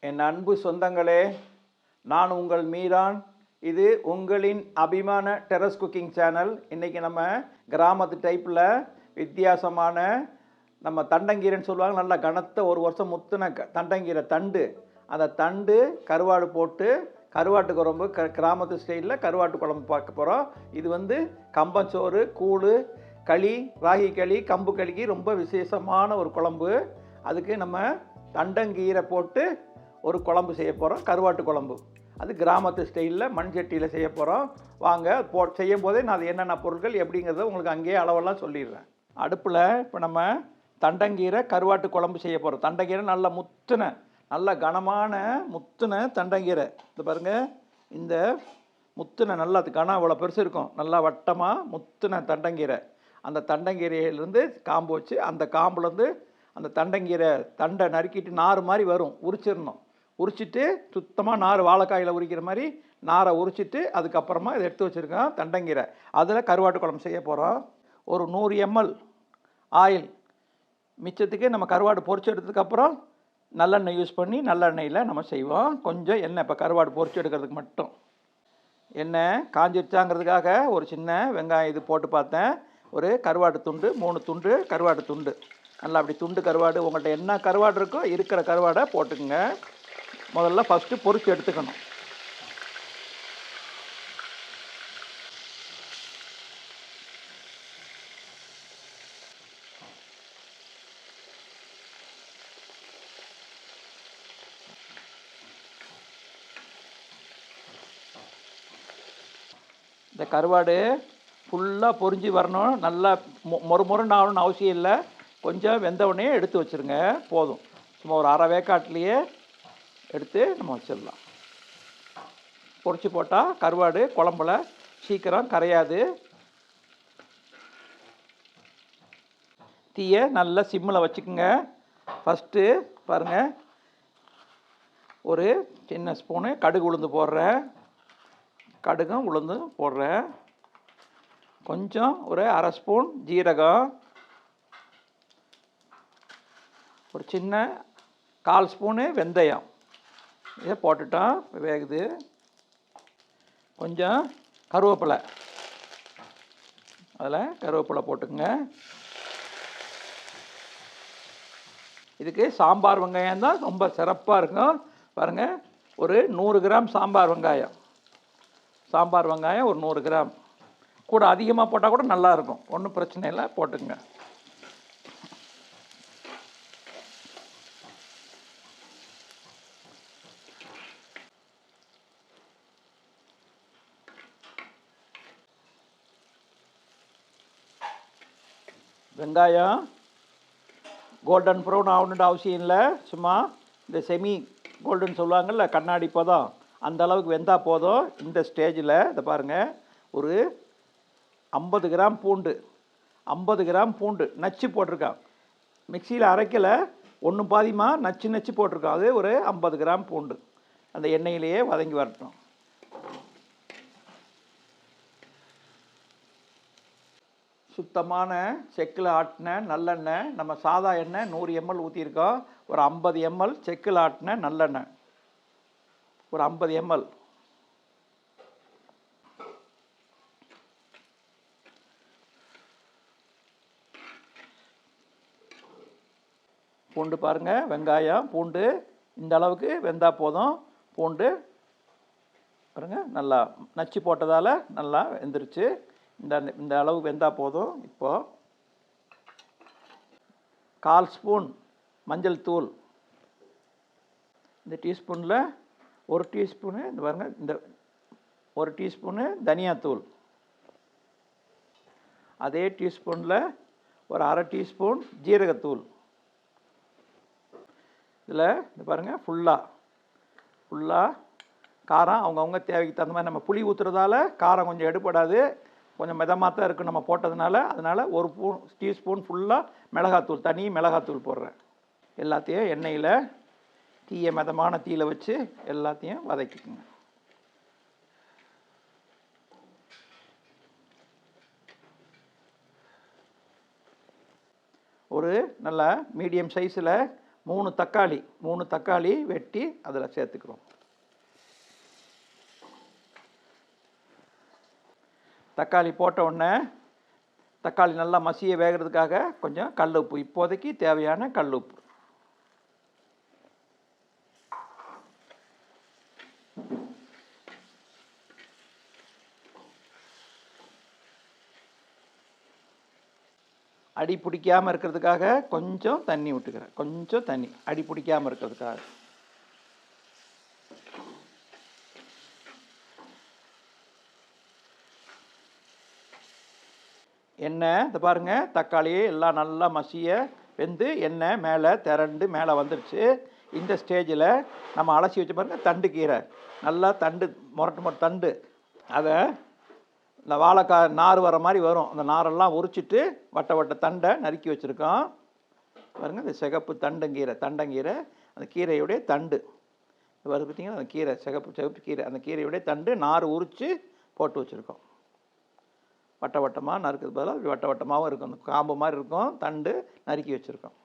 என் அன்பு சொந்தங்களே நான் உங்கள் மீரான். இது உங்களின் அபிமான டெரஸ் குக்கிங் சேனல். இன்றைக்கி நம்ம கிராமத்து டைப்பில் வித்தியாசமான நம்ம தண்டங்கீரைன்னு சொல்லுவாங்க நல்லா கனத்த ஒரு வருஷம் முத்துன க- தண்டங்கீரை தண்டு. அந்த தண்டு கருவாடு போட்டு கருவாட்டு குழம்பு க கிராமத்து ஸ்டைலில் கருவாட்டு குழம்பு பார்க்க போகிறோம் இது வந்து கம்பஞ்சோறு கூழ் களி ராகி களி கம்பு களிக்கு ரொம்ப விசேஷமான ஒரு குழம்பு. அதுக்கு நம்ம தண்டங்கீரை போட்டு ஒரு குழம்பு செய்ய போகிறோம் கருவாட்டு குழம்பு. அது கிராமத்து ஸ்டைலில் மண் சட்டியில் செய்ய போகிறோம் வாங்க போ செய்யும் போதே நான் அது என்னென்ன பொருட்கள் எப்படிங்கிறத உங்களுக்கு அங்கேயே அளவெல்லாம் சொல்லிடுறேன். அடுப்பில் இப்போ நம்ம தண்டங்கீரை கருவாட்டு குழம்பு செய்ய போகிறோம் தண்டங்கீரை நல்ல முத்துன நல்ல கனமான முத்துன தண்டங்கீரை. இது பாருங்கள் இந்த முத்துன நல்லா அது கனம் அவ்வளோ பெருசு இருக்கும். நல்லா வட்டமாக முத்துன தண்டங்கீரை. அந்த தண்டங்கீரையிலேருந்து காம்பு வச்சு அந்த காம்புலேருந்து அந்த தண்டங்கீரை தண்டை நறுக்கிட்டு நார் மாதிரி வரும். உரிச்சிடணும். உரிச்சிட்டு சுத்தமாக நார் வாழைக்காயில் உரிக்கிற மாதிரி நாரை உரிச்சிட்டு அதுக்கப்புறமா இதை எடுத்து வச்சுருக்கோம் தண்டங்கீரை. அதில் கருவாட்டு குழம்பு செய்ய போகிறோம் ஒரு நூறு எம்எல் ஆயில் மிச்சத்துக்கு நம்ம கருவாடு பொறிச்சு எடுத்ததுக்கப்புறம் நல்லெண்ணெய் யூஸ் பண்ணி நல்லெண்ணெயில் நம்ம செய்வோம். கொஞ்சம் எண்ணெய் இப்போ கருவாடு பொறிச்சு எடுக்கிறதுக்கு மட்டும். எண்ணெய் காஞ்சிருச்சாங்கிறதுக்காக ஒரு சின்ன வெங்காயம் இது போட்டு பார்த்தேன். ஒரு கருவாடு துண்டு மூணு துண்டு கருவாடு துண்டு. நல்லா அப்படி துண்டு கருவாடு. உங்கள்கிட்ட என்ன கருவாடு இருக்கோ இருக்கிற கருவாடை போட்டுக்குங்க. முதல்ல ஃபஸ்ட்டு பொறிச்சு எடுத்துக்கணும். இந்த கருவாடு ஃபுல்லாக பொரிஞ்சு வரணும். நல்லா மொ மொறு மொறுன்னு ஆகணும்னு அவசியம் இல்லை. கொஞ்சம் வெந்த உடனே எடுத்து வச்சுருங்க. போதும். சும்மா ஒரு அரை வேக்காட்டிலேயே எடுத்து நம்ம வச்சிடலாம். பொரிச்சு போட்டால் கருவாடு குழம்புல சீக்கிரம் கரையாது. தீயை நல்லா சிம்மில் வச்சுக்கோங்க. ஃபஸ்ட்டு பாருங்கள் ஒரு சின்ன ஸ்பூனு கடுகு உளுந்து போடுறேன். கடுகும் உளுந்து போடுறேன். கொஞ்சம் ஒரு அரை ஸ்பூன் ஜீரகம். ஒரு சின்ன கால் ஸ்பூனு வெந்தயம். இதை போட்டுட்டோம் வேகுது. கொஞ்சம் கருவேப்பிலை. அதில் கருவேப்பிலை போட்டுக்கோங்க. இதுக்கு சாம்பார் வெங்காயம் தான் ரொம்ப சிறப்பாக இருக்கும். பாருங்கள் ஒரு நூறு கிராம் சாம்பார் வெங்காயம். சாம்பார் வெங்காயம் ஒரு நூறு கிராம். கூட அதிகமாக போட்டால் கூட நல்லாயிருக்கும் ஒன்றும் பிரச்சனை இல்லை போட்டுக்கங்க. வெங்காயம் கோல்டன் ப்ரௌன் ஆகணுன்ற அவசியம் இல்லை. சும்மா இந்த செமி கோல்டன் சொல்லுவாங்கள்ல கண்ணாடி பதம். அந்த அளவுக்கு வெந்தால் போதும். இந்த ஸ்டேஜில் இதை பாருங்கள் ஒரு ஐம்பது கிராம் பூண்டு. ஐம்பது கிராம் பூண்டு. நச்சு போட்டிருக்கான். மிக்சியில் அரைக்கலை. ஒன்று பாதிமா நச்சு நச்சு போட்டிருக்கான். அது ஒரு ஐம்பது கிராம் பூண்டு. அந்த எண்ணெயிலேயே வதங்கி வரட்டும். சுத்தமான செக்கில் ஆட்டின நல்லெண்ணெய் நம்ம சாதா எண்ணெய் நூறு எம்எல் ஊற்றிருக்கோம் ஒரு ஐம்பது எம்எல் செக்கில் ஆட்டின நல்லெண்ணெய். ஒரு ஐம்பது எம்எல். பூண்டு பாருங்கள் வெங்காயம் பூண்டு. இந்த அளவுக்கு வெந்தால் போதும். பூண்டு. பாருங்க நல்லா நச்சு போட்டதால் நல்லா வெந்துருச்சு. இந்த இந்த அளவு வெந்தால் போதும். இப்போது கால் ஸ்பூன் மஞ்சள் தூள். இந்த டீஸ்பூனில் ஒரு டீஸ்பூனு இந்த பாருங்கள் இந்த ஒரு டீஸ்பூனு தனியாத்தூள் அதே டீஸ்பூனில் ஒரு அரை டீஸ்பூன் ஜீரகத்தூள் இதில் இந்த பாருங்கள் ஃபுல்லாக ஃபுல்லாக காரம் அவங்கவுங்க தேவைக்கு தகுந்த மாதிரி நம்ம புளி ஊற்றுறதால காரம் கொஞ்சம் எடுபடாது. கொஞ்சம் மிதமாக தான் இருக்கும் நம்ம போட்டதுனால. அதனால் ஒரு ஸ்பூன் டீஸ்பூன் ஃபுல்லாக மிளகாத்தூள் தனி மிளகாத்தூள் போடுறேன். எல்லாத்தையும் எண்ணெயில் தீயை மிதமான தீயில் வச்சு எல்லாத்தையும் வதக்கிக்குங்க. ஒரு நல்ல மீடியம் சைஸில் மூணு தக்காளி மூணு தக்காளி வெட்டி அதில் சேர்த்துக்கிறோம். தக்காளி போட்ட உடனே தக்காளி நல்லா மசிய வேகிறதுக்காக கொஞ்சம் கல் உப்பு இப்போதைக்கு தேவையான கல் உப்பு அடி பிடிக்காமல் இருக்கிறதுக்காக கொஞ்சம் தண்ணி விட்டுக்கிறேன் கொஞ்சம் தண்ணி. அடி பிடிக்காமல் இருக்கிறதுக்காக. எண்ணெய் இந்த பாருங்க தக்காளி எல்லாம் நல்லா மசிய வெந்து எண்ணெய் மேலே திரண்டு மேலே வந்துடுச்சு இந்த ஸ்டேஜில் நம்ம அலசி வச்ச பாருங்க தண்டு கீரை. நல்லா தண்டு முரட்டு முரட்டு தண்டு. அதை இந்த வாழைக்காய் நார் வர மாதிரி வரும். அந்த நாரெல்லாம் உரிச்சிட்டு வட்ட வட்ட தண்டை நறுக்கி வச்சுருக்கோம். பாருங்கள் இந்த சிகப்பு தண்டங்கீரை தண்டங்கீரை அந்த கீரையுடைய தண்டு. வருது பார்த்தீங்கன்னா அந்த கீரை சிகப்பு சிகப்பு கீரை அந்த கீரையுடைய தண்டு நார் உரித்து போட்டு வச்சுருக்கோம். வட்ட வட்டமாக நறுக்கிறது பதிலாக இப்படி வட்ட வட்டமாகவும் இருக்கும். அந்த காம்பு மாதிரி இருக்கும். தண்டு நறுக்கி வச்சுருக்கோம்.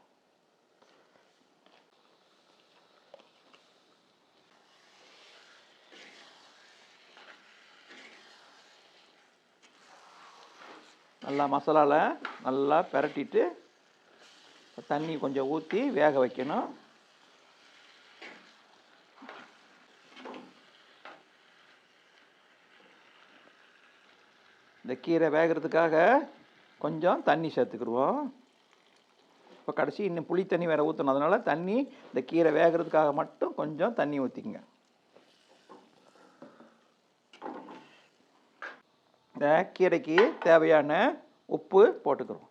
நல்லா மசாலாவில் நல்லா பிரட்டிட்டு தண்ணி கொஞ்சம் ஊற்றி வேக வைக்கணும். கீரை வேகிறதுக்காக கொஞ்சம் தண்ணி சேர்த்துக்கிடுவோம். இப்போ கடைசி இன்னும் புளி தண்ணி வேறு ஊற்றணும் அதனால் தண்ணி இந்த கீரை வேகிறதுக்காக மட்டும் கொஞ்சம் தண்ணி ஊற்றிங்க இந்த கீரைக்கு தேவையான உப்பு போட்டுக்கிறோம்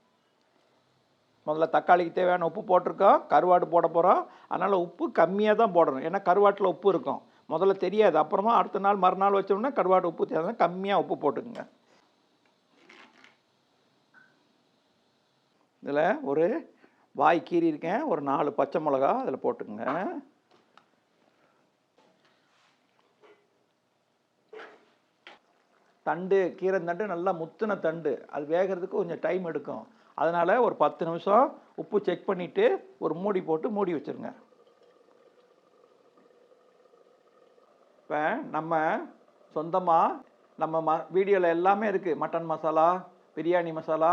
முதல்ல தக்காளிக்கு தேவையான உப்பு போட்டிருக்கோம். கருவாடு போட போகிறோம் அதனால் உப்பு கம்மியாக தான் போடணும். ஏன்னா கருவாட்டில் உப்பு இருக்கும். முதல்ல தெரியாது. அப்புறமா அடுத்த நாள் மறுநாள் வச்சோம்னா கருவாடு உப்பு தேவை கம்மியாக உப்பு போட்டுக்குங்க. இதில் ஒரு வாய் கீறி இருக்கேன் ஒரு நாலு பச்சை மிளகா அதில் போட்டுக்கங்க. தண்டு கீரை தண்டு நல்லா முத்தின தண்டு. அது வேகிறதுக்கு கொஞ்சம் டைம் எடுக்கும். அதனால் ஒரு பத்து நிமிஷம் உப்பு செக் பண்ணிவிட்டு ஒரு மூடி போட்டு மூடி வச்சுருங்க. இப்போ நம்ம சொந்தமாக நம்ம ம வீடியோவில் எல்லாமே இருக்குது மட்டன் மசாலா பிரியாணி மசாலா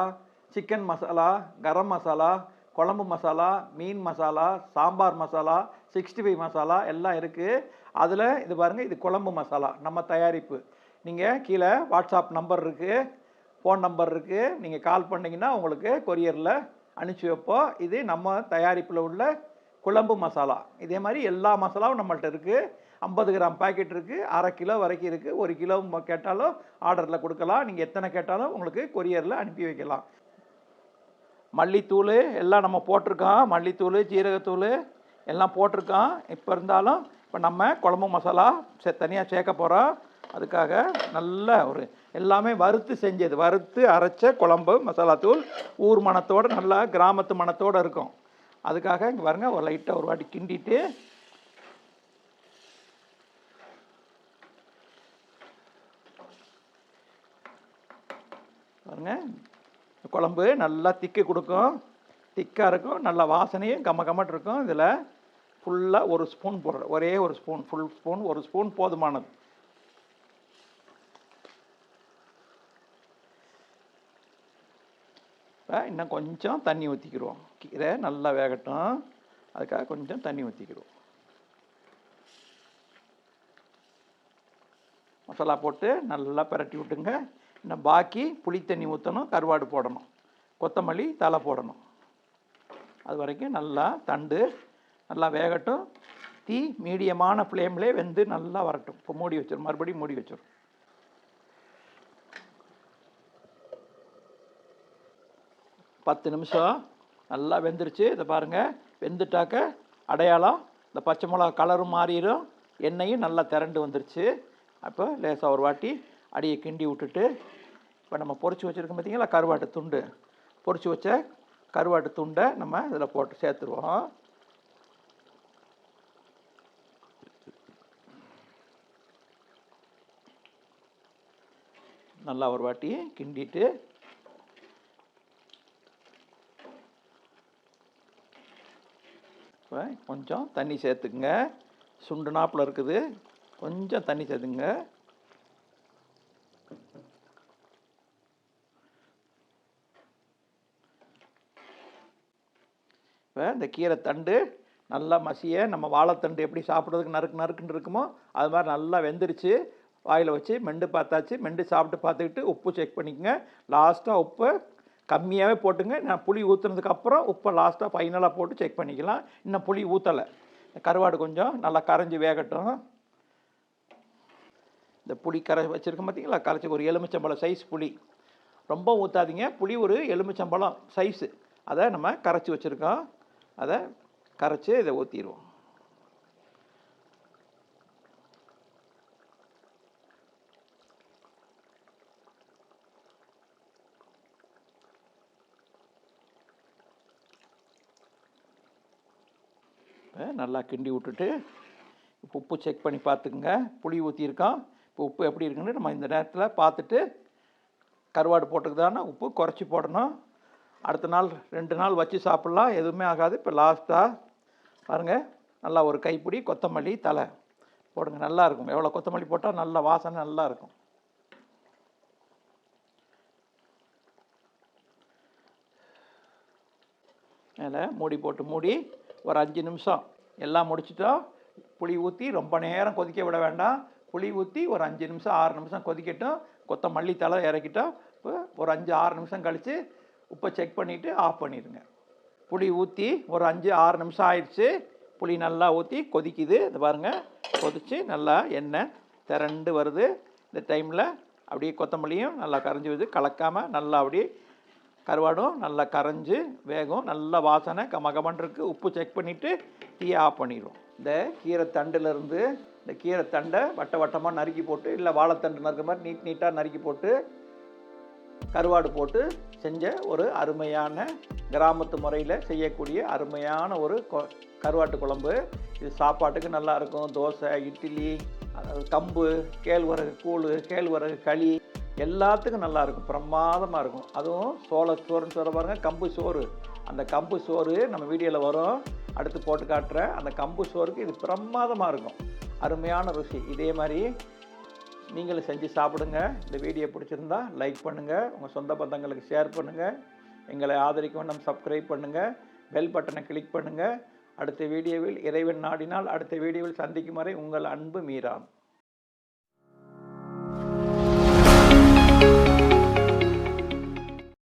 சிக்கன் மசாலா கரம் மசாலா குழம்பு மசாலா மீன் மசாலா சாம்பார் மசாலா சிக்ஸ்டி ஃபைவ் மசாலா எல்லாம் இருக்குது அதில் இது பாருங்கள் இது குழம்பு மசாலா நம்ம தயாரிப்பு. நீங்கள் கீழே வாட்ஸ்அப் நம்பர் இருக்குது ஃபோன் நம்பர் இருக்குது நீங்கள் கால் பண்ணிங்கன்னா உங்களுக்கு கொரியரில் அனுப்பிச்சி வைப்போம். இது நம்ம தயாரிப்பில் உள்ள குழம்பு மசாலா. இதே மாதிரி எல்லா மசாலாவும் நம்மள்ட்ட இருக்குது ஐம்பது கிராம் பாக்கெட் இருக்குது அரை கிலோ வரைக்கும் இருக்குது ஒரு கிலோ கேட்டாலும் ஆர்டரில் கொடுக்கலாம். நீங்கள் எத்தனை கேட்டாலும் உங்களுக்கு கொரியரில் அனுப்பி வைக்கலாம். மல்லித்தூள் எல்லாம் நம்ம போட்டிருக்கோம். மல்லித்தூள் ஜீரகத்தூள் எல்லாம் போட்டிருக்கோம். இப்போ இருந்தாலும் இப்போ நம்ம குழம்பு மசாலா சே தனியாக சேர்க்க போகிறோம் அதுக்காக நல்ல ஒரு எல்லாமே வறுத்து செஞ்சது. வறுத்து அரைச்ச குழம்பு மசாலா தூள் ஊர் மணத்தோடு நல்லா கிராமத்து மணத்தோடு இருக்கும். அதுக்காக இங்கே பாருங்க ஒரு லைட்டாக ஒரு வாட்டி கிண்டிட்டு குழம்பு நல்லா திக்கி கொடுக்கும். திக்காக இருக்கும். நல்லா வாசனையும் கம்ம கம்மட்டு இருக்கும். இதில் ஃபுல்லாக ஒரு ஸ்பூன் போடுற ஒரே ஒரு ஸ்பூன் ஃபுல் ஸ்பூன் ஒரு ஸ்பூன் போதுமானது. இப்போ இன்னும் கொஞ்சம் தண்ணி ஊற்றிக்கிடுவோம் கீரை நல்லா வேகட்டும். அதுக்காக கொஞ்சம் தண்ணி ஊற்றிக்கிடுவோம் மசாலா போட்டு நல்லா பிரட்டி விட்டுங்க. இன்னும் பாக்கி புளி தண்ணி ஊற்றணும் கருவாடு போடணும். கொத்தமல்லி தலை போடணும். அது வரைக்கும் நல்லா தண்டு நல்லா வேகட்டும். தீ மீடியமான ஃப்ளேம்லேயே வெந்து நல்லா வரட்டும். இப்போ மூடி வச்சிடும் மறுபடியும் மூடி வச்சிடும் பத்து நிமிஷம் நல்லா வெந்துருச்சு. இதை பாருங்கள் வெந்துட்டாக்க அடையாளம். இந்த பச்சை மிளகா கலரும் மாறிடும். எண்ணெயும் நல்லா திரண்டு வந்துருச்சு. அப்போ லேசாக ஒரு வாட்டி அடியை கிண்டி விட்டுட்டு இப்போ நம்ம பொரிச்சு வச்சுருக்கோம் பார்த்திங்களா கருவாட்டு துண்டு. பொறிச்சு வச்ச கருவாட்டு துண்டை நம்ம இதில் போட்டு சேர்த்துருவோம். நல்லா ஒரு வாட்டி கிண்டிட்டு இப்போ கொஞ்சம் தண்ணி சேர்த்துக்குங்க. சுண்டு நாப்பில் இருக்குது. கொஞ்சம் தண்ணி சேர்த்துங்க இப்போ இந்த கீரை தண்டு நல்லா மசிய நம்ம வாழைத்தண்டு எப்படி சாப்பிட்றதுக்கு நறுக்கு நறுக்குன்னு இருக்குமோ அது மாதிரி நல்லா வெந்துருச்சு. வாயில் வச்சு மெண்டு பார்த்தாச்சு. மெண்டு சாப்பிட்டு பார்த்துக்கிட்டு உப்பு செக் பண்ணிக்கங்க. லாஸ்ட்டாக உப்பு கம்மியாகவே போட்டுங்க. நான் புளி ஊற்றுனதுக்கப்புறம் உப்பை லாஸ்ட்டாக ஃபைனலாக போட்டு செக் பண்ணிக்கலாம். இன்னும் புளி ஊற்றலை கருவாடு கொஞ்சம் நல்லா கரைஞ்சி வேகட்டும். இந்த புளி கரை வச்சுருக்கோம் பார்த்தீங்களா கரைச்சி ஒரு எலுமிச்சம்பழம் சைஸ் புளி. ரொம்ப ஊற்றாதீங்க புளி ஒரு எலுமிச்சம்பழம் சைஸு அதை நம்ம கரைச்சி வச்சுருக்கோம். அதை கரைச்சி இதை ஊற்றிடுவோம் நல்லா கிண்டி விட்டுட்டு இப்போ உப்பு செக் பண்ணி பார்த்துக்குங்க. புளி ஊற்றிருக்கோம் இப்போ உப்பு எப்படி இருக்குன்னு நம்ம இந்த நேரத்தில் பார்த்துட்டு கருவாடு போட்டுக்குதானே உப்பு குறைச்சி போடணும். அடுத்த நாள் ரெண்டு நாள் வச்சு சாப்பிட்லாம். எதுவுமே ஆகாது. இப்போ லாஸ்ட்டாக பாருங்கள் நல்லா ஒரு கைப்பிடி கொத்தமல்லி தலை போடுங்க. நல்லாயிருக்கும் எவ்வளோ கொத்தமல்லி போட்டால் நல்ல வாசனை நல்லாயிருக்கும் அதில் மேலே மூடி போட்டு மூடி ஒரு அஞ்சு நிமிஷம். எல்லாம் முடிச்சிட்டோம் புளி ஊற்றி ரொம்ப நேரம் கொதிக்க விட வேண்டாம். புளி ஊற்றி ஒரு அஞ்சு நிமிஷம் ஆறு நிமிஷம் கொதிக்கட்டும். கொத்தமல்லி தலை இறக்கிட்டோம் இப்போ ஒரு அஞ்சு ஆறு நிமிஷம் கழித்து உப்பை செக் பண்ணிவிட்டு ஆஃப் பண்ணிடுங்க புளி ஊற்றி ஒரு அஞ்சு ஆறு நிமிஷம் ஆயிடுச்சு. புளி நல்லா ஊற்றி கொதிக்குது. இது பாருங்கள் கொதித்து நல்லா எண்ணெய் திரண்டு வருது. இந்த டைமில் அப்படியே கொத்தமல்லியும் நல்லா கரைஞ்சி வருது. கலக்காமல் நல்லா அப்படியே கருவாடும் நல்லா கரைஞ்சி வேகும். நல்ல வாசனை கமகமன் இருக்கு. உப்பு செக் பண்ணிவிட்டு டீ ஆஃப் பண்ணிடுவோம் இந்த கீரை தண்டுலேருந்து இந்த கீரை தண்டை வட்ட வட்டமாக நறுக்கி போட்டு இல்லை வாழைத்தண்டு நறுக்கிற மாதிரி நீட் நீட்டாக நறுக்கி போட்டு கருவாடு போட்டு செஞ்ச ஒரு அருமையான கிராமத்து முறையில் செய்யக்கூடிய அருமையான ஒரு கொ- கருவாட்டு குழம்பு. இது சாப்பாட்டுக்கு நல்லாயிருக்கும் தோசை இட்லி கம்பு கேழ்வரகு கூழ் கேழ்வரகு களி எல்லாத்துக்கும் நல்லாயிருக்கும் பிரமாதமாக இருக்கும். அதுவும் சோள சோறுன்னு சொல்ல பாருங்கள் கம்பு சோறு. அந்த கம்பு சோறு நம்ம வீடியோவில் வரும். அடுத்து போட்டு காட்டுறேன். அந்த கம்பு சோறுக்கு இது பிரமாதமாக இருக்கும். அருமையான ருசி. இதே மாதிரி நீங்களும் செஞ்சு சாப்பிடுங்க. இந்த வீடியோ பிடிச்சிருந்தா லைக் பண்ணுங்கள் உங்கள் சொந்த பந்தங்களுக்கு ஷேர் பண்ணுங்கள் எங்களை ஆதரிக்கும் நம்ம சப்ஸ்கிரைப் பண்ணுங்கள் பெல் பட்டனை கிளிக் பண்ணுங்கள் அடுத்த வீடியோவில் இறைவன் நாடினால் அடுத்த வீடியோவில் சந்திக்கும் வரை உங்கள் அன்பு மீறான்